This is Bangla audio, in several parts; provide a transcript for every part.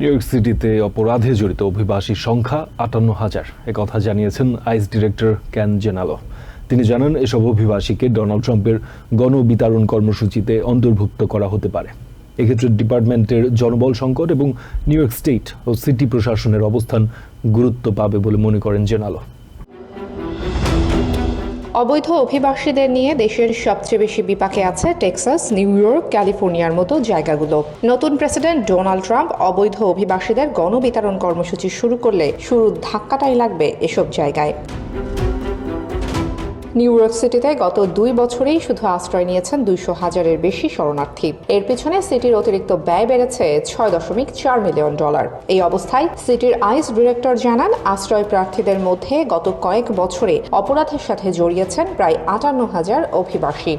নিউ ইয়র্ক সিটিতে অপরাধে জড়িত অভিবাসীর সংখ্যা আটান্ন হাজার। একথা জানিয়েছেন আইস ডিরেক্টর ক্যান জেনালো তিনি জানান, এসব অভিবাসীকে ডোনাল্ড ট্রাম্পের গণবিতরণ কর্মসূচিতে অন্তর্ভুক্ত করা হতে পারে। এক্ষেত্রে ডিপার্টমেন্টের জনবল সংকট এবং নিউ ইয়র্ক স্টেট ও সিটি প্রশাসনের অবস্থান গুরুত্ব পাবে বলে মনে করেন জেনালো অবৈধ অভিবাসীদের নিয়ে দেশের সবচেয়ে বেশি বিপাকে আছে টেক্সাস, নিউ ইয়র্ক, ক্যালিফোর্নিয়ার মতো জায়গাগুলো। নতুন প্রেসিডেন্ট ডোনাল্ড ট্রাম্প অবৈধ অভিবাসীদের গণবিতরণ কর্মসূচি শুরু করলে শুরুর ধাক্কাটাই লাগবে এসব জায়গায়। নিউ ইয়র্ক সিটিতে গত দুই বছরেই শুধু আশ্রয় নিয়েছেন দুইশো হাজারের বেশি শরণার্থী। এর পিছনে সিটির অতিরিক্ত ব্যয় বেড়েছে ছয় দশমিক চার মিলিয়ন ডলার। এই অবস্থায় সিটির আইস ডিরেক্টর জানান, আশ্রয় প্রার্থীদের মধ্যে গত কয়েক বছরে অপরাধের সাথে জড়িয়েছেন প্রায় আটান্ন হাজার অভিবাসী।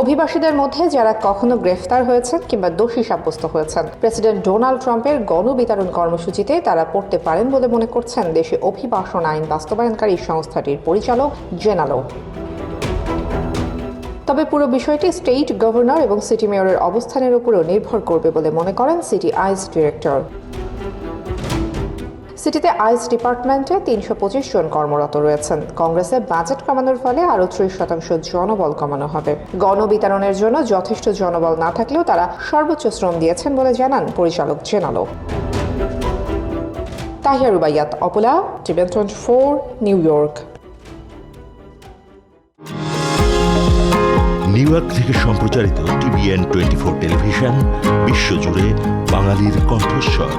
অভিবাসীদের মধ্যে যারা কখনো গ্রেফতার হয়েছেন কিংবা দোষী সাব্যস্ত হয়েছেন, প্রেসিডেন্ট ডোনাল্ড ট্রাম্পের গণবিতরণ কর্মসূচিতে তারা পড়তে পারেন বলে মনে করছেন দেশে অভিবাসন আইন বাস্তবায়নকারী সংস্থাটির পরিচালক জেনালো। তবে পুরো বিষয়টি স্টেট গভর্নর এবং সিটি মেয়রের অবস্থানের উপরও নির্ভর করবে বলে মনে করেন সিটি আইস ডিরেক্টর। সিটিতে আইস ডিপার্টমেন্টে তিনশো পঁচিশ জন কর্মরত রয়েছেন। কংগ্রেসে বাজেট কমানোর ফলে আরও ত্রিশ শতাংশ জনবল কমানো হবে। গণবিতরণের জন্য যথেষ্ট জনবল না থাকলেও তারা সর্বোচ্চ শ্রম দিয়েছেন বলে জানান পরিচালক জেনালো। তাহিয়া রুবাইয়াত, অপলা টিভেন twenty four, New York. New York থেকে সম্প্রচারিত টিভিএন টোয়েন্টি ফোর টেলিভিশন, বিশ্বজুড়ে বাঙালির কণ্ঠস্বর।